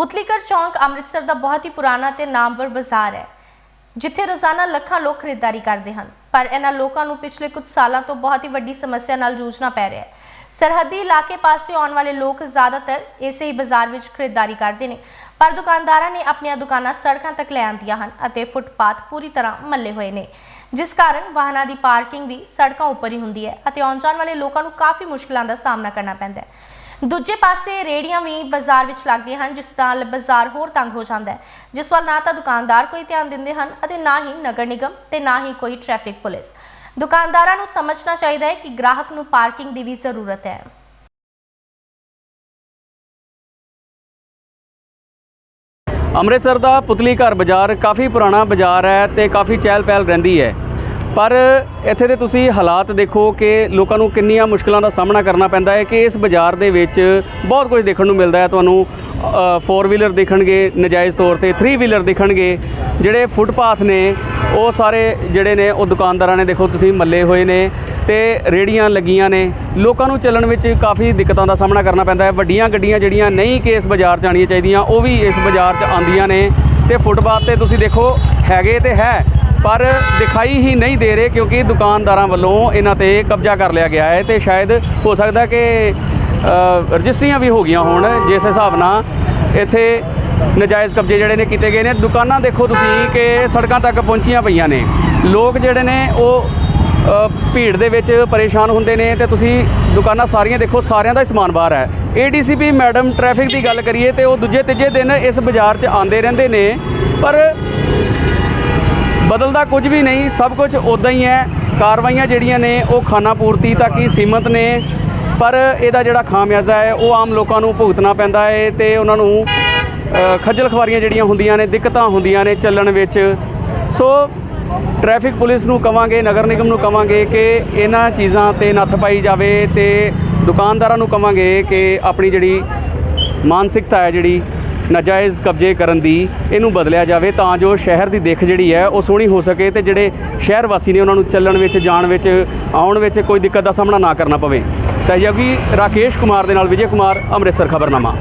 ਪੁਤਲੀਕਰ ਚੌਂਕ ਅੰਮ੍ਰਿਤਸਰ ਦਾ ਬਹੁਤ ਹੀ ਪੁਰਾਣਾ ਤੇ ਨਾਮਵਰ ਬਾਜ਼ਾਰ ਹੈ, ਜਿੱਥੇ ਰੋਜ਼ਾਨਾ ਲੱਖਾਂ ਲੋਕ ਖਰੀਦਦਾਰੀ ਕਰਦੇ ਹਨ। ਪਰ ਇਹਨਾਂ ਲੋਕਾਂ ਨੂੰ ਪਿਛਲੇ ਕੁਝ ਸਾਲਾਂ ਤੋਂ ਬਹੁਤ ਹੀ ਵੱਡੀ ਸਮੱਸਿਆ ਨਾਲ ਜੂਝਣਾ ਪੈ ਰਿਹਾ ਹੈ। ਸਰਹੱਦੀ ਇਲਾਕੇ ਪਾਸੇ ਆਉਣ ਵਾਲੇ ਲੋਕ ਜ਼ਿਆਦਾਤਰ ਇਸੇ ਹੀ ਬਾਜ਼ਾਰ ਵਿੱਚ ਖਰੀਦਦਾਰੀ ਕਰਦੇ ਨੇ, ਪਰ ਦੁਕਾਨਦਾਰਾਂ ਨੇ ਆਪਣੀਆਂ ਦੁਕਾਨਾਂ ਸੜਕਾਂ ਤੱਕ ਲੈ ਆਂਦੀਆਂ ਹਨ ਅਤੇ ਫੁੱਟਪਾਥ ਪੂਰੀ ਤਰ੍ਹਾਂ ਮੱਲੇ ਹੋਏ ਨੇ, ਜਿਸ ਕਾਰਨ ਵਾਹਨਾਂ ਦੀ ਪਾਰਕਿੰਗ ਵੀ ਸੜਕਾਂ ਉੱਪਰ ਹੀ ਹੁੰਦੀ ਹੈ ਅਤੇ ਆਉਣ ਜਾਣ ਵਾਲੇ ਲੋਕਾਂ ਨੂੰ ਕਾਫੀ ਮੁਸ਼ਕਲਾਂ ਦਾ ਸਾਹਮਣਾ ਕਰਨਾ ਪੈਂਦਾ ਹੈ। ਦੂਜੇ ਪਾਸੇ ਰੇੜੀਆਂ ਵੀ ਬਾਜ਼ਾਰ ਵਿੱਚ ਲੱਗਦੀਆਂ ਹਨ, ਜਿਸ ਨਾਲ ਬਾਜ਼ਾਰ ਹੋਰ ਤੰਗ ਹੋ ਜਾਂਦਾ ਹੈ। ਜਿਸ ਵੱਲ ਨਾ ਤਾਂ ਦੁਕਾਨਦਾਰ ਕੋਈ ਧਿਆਨ ਦਿੰਦੇ ਹਨ ਅਤੇ ਨਾ ਹੀ ਨਗਰ ਨਿਗਮ ਤੇ ਨਾ ਹੀ ਕੋਈ ਟ੍ਰੈਫਿਕ ਪੁਲਿਸ। ਦੁਕਾਨਦਾਰਾਂ ਨੂੰ ਸਮਝਣਾ ਚਾਹੀਦਾ ਹੈ ਕਿ ਗ੍ਰਾਹਕ ਨੂੰ ਪਾਰਕਿੰਗ ਦੀ ਵੀ ਜ਼ਰੂਰਤ ਹੈ। ਅੰਮ੍ਰਿਤਸਰ ਦਾ ਪੁਤਲੀ ਘਰ ਬਾਜ਼ਾਰ ਕਾਫੀ ਪੁਰਾਣਾ ਬਾਜ਼ਾਰ ਹੈ ਤੇ ਕਾਫੀ ਚਹਿਲ ਪਹਿਲ ਰਹਿੰਦੀ ਹੈ। ਪਰ ਇੱਥੇ ਦੇ ਤੁਸੀਂ ਹਾਲਾਤ ਦੇਖੋ ਕਿ ਲੋਕਾਂ ਨੂੰ ਕਿੰਨੀਆਂ ਮੁਸ਼ਕਲਾਂ ਦਾ ਸਾਹਮਣਾ ਕਰਨਾ ਪੈਂਦਾ ਹੈ ਕਿ ਇਸ ਬਾਜ਼ਾਰ ਦੇ ਵਿੱਚ ਬਹੁਤ ਕੁਝ ਦੇਖਣ ਨੂੰ ਮਿਲਦਾ ਹੈ। ਤੁਹਾਨੂੰ 4 ਵੀਲਰ ਦੇਖਣਗੇ, ਨਜਾਇਜ਼ ਤੌਰ ਤੇ 3 ਵੀਲਰ ਦੇਖਣਗੇ। ਜਿਹੜੇ ਫੁੱਟਪਾਥ ਨੇ, ਉਹ ਸਾਰੇ ਜਿਹੜੇ ਨੇ, ਉਹ ਦੁਕਾਨਦਾਰਾਂ ਨੇ ਦੇਖੋ, ਤੁਸੀਂ ਮੱਲੇ ਹੋਏ ਨੇ ਤੇ ਰੇੜੀਆਂ ਲੱਗੀਆਂ ਨੇ। ਲੋਕਾਂ ਨੂੰ ਚੱਲਣ ਵਿੱਚ ਕਾਫੀ ਦਿੱਕਤਾਂ ਦਾ ਸਾਹਮਣਾ ਕਰਨਾ ਪੈਂਦਾ ਹੈ। ਵੱਡੀਆਂ ਗੱਡੀਆਂ ਜਿਹੜੀਆਂ ਨਹੀਂ ਕਿ ਇਸ ਬਾਜ਼ਾਰ 'ਚ ਆਉਣੀਆਂ ਚਾਹੀਦੀਆਂ, ਉਹ ਵੀ ਇਸ ਬਾਜ਼ਾਰ 'ਚ ਆਉਂਦੀਆਂ ਨੇ ਤੇ ਫੁੱਟਪਾਥ ਤੇ ਤੁਸੀਂ ਦੇਖੋ, ਹੈਗੇ ਤੇ ਹੈ। ਪਰ ਦਿਖਾਈ ਹੀ ਨਹੀਂ ਦੇ ਰਹੇ ਕਿਉਂਕਿ ਦੁਕਾਨਦਾਰਾਂ ਵੱਲੋਂ ਇਹਨਾਂ ਤੇ ਕਬਜ਼ਾ ਕਰ ਲਿਆ ਗਿਆ ਹੈ ਤੇ ਸ਼ਾਇਦ ਹੋ ਸਕਦਾ ਕਿ ਰਜਿਸਟਰੀਆਂ ਵੀ ਹੋ ਗਈਆਂ ਹੋਣ, ਜਿਸ ਹਿਸਾਬ ਨਾਲ ਇੱਥੇ ਨਜਾਇਜ਼ ਕਬਜ਼ੇ ਜਿਹੜੇ ਨੇ ਕੀਤੇ ਗਏ ਨੇ। ਦੁਕਾਨਾਂ ਦੇਖੋ ਤੁਸੀਂ ਕਿ ਸੜਕਾਂ ਤੱਕ ਪਹੁੰਚੀਆਂ ਪਈਆਂ ਨੇ। ਲੋਕ ਜਿਹੜੇ ਨੇ ਉਹ ਭੀੜ ਦੇ ਵਿੱਚ ਪਰੇਸ਼ਾਨ ਹੁੰਦੇ ਨੇ ਤੇ ਤੁਸੀਂ ਦੁਕਾਨਾਂ ਸਾਰੀਆਂ ਦੇਖੋ, ਸਾਰਿਆਂ ਦਾ ਹੀ ਸਮਾਨ ਬਾਹਰ ਹੈ। ਏਡੀਸੀਪੀ ਮੈਡਮ, ਟ੍ਰੈਫਿਕ ਦੀ ਗੱਲ ਕਰੀਏ ਤੇ ਉਹ ਦੂਜੇ ਤੀਜੇ ਦਿਨ ਇਸ ਬਾਜ਼ਾਰ 'ਚ ਆਉਂਦੇ ਰਹਿੰਦੇ ਨੇ। ਪਰ ਬਦਲਦਾ ਕੁਝ ਵੀ ਨਹੀਂ, ਸਭ ਕੁਝ ਉਦਾਂ ਹੀ ਹੈ। ਕਾਰਵਾਈਆਂ ਜਿਹੜੀਆਂ ਨੇ, ਉਹ ਖਾਨਾ ਪੂਰਤੀ ਤੱਕ ਹੀ ਸੀਮਤ ਨੇ। ਪਰ ਇਹਦਾ ਜਿਹੜਾ ਖਾਮਿਆਜ਼ਾ ਹੈ, ਉਹ ਆਮ ਲੋਕਾਂ ਨੂੰ ਭੁਗਤਣਾ ਪੈਂਦਾ ਹੈ ਤੇ ਉਹਨਾਂ ਨੂੰ ਖੱਜਲ ਖਵਾਰੀਆਂ ਜਿਹੜੀਆਂ ਹੁੰਦੀਆਂ ਨੇ, ਦਿੱਕਤਾਂ ਹੁੰਦੀਆਂ ਨੇ ਚੱਲਣ ਵਿੱਚ। ਸੋ, ਟ੍ਰੈਫਿਕ ਪੁਲਿਸ ਨੂੰ ਕਵਾਂਗੇ, ਨਗਰ ਨਿਗਮ ਨੂੰ ਕਵਾਂਗੇ ਕਿ ਇਹਨਾਂ ਚੀਜ਼ਾਂ ਤੇ ਨੱਥ ਪਾਈ ਜਾਵੇ ਤੇ ਦੁਕਾਨਦਾਰਾਂ ਨੂੰ ਕਵਾਂਗੇ ਕਿ ਆਪਣੀ ਜਿਹੜੀ ਮਾਨਸਿਕਤਾ ਹੈ ਜਿਹੜੀ ਨਾਜਾਇਜ਼ ਕਬਜ਼ੇ ਕਰਨ ਦੀ ਇਹਨੂੰ ਬਦਲਿਆ ਜਾਵੇ, ਤਾਂ ਜੋ ਸ਼ਹਿਰ ਦੀ ਦਿੱਖ ਜਿਹੜੀ ਹੈ ਉਹ ਸੋਹਣੀ ਹੋ ਸਕੇ ਤੇ ਜਿਹੜੇ ਸ਼ਹਿਰ ਵਾਸੀ ਨੇ ਉਹਨਾਂ ਨੂੰ ਚੱਲਣ ਵਿੱਚ, ਜਾਣ ਵਿੱਚ, ਆਉਣ ਵਿੱਚ ਕੋਈ ਦਿੱਕਤ ਦਾ ਸਾਹਮਣਾ ਨਾ ਕਰਨਾ ਪਵੇ। ਸਹਿਯੋਗੀ ਰਾਕੇਸ਼ ਕੁਮਾਰ ਦੇ ਨਾਲ ਵਿਜੇ ਕੁਮਾਰ, ਅੰਮ੍ਰਿਤਸਰ ਖਬਰਨਾਮਾ।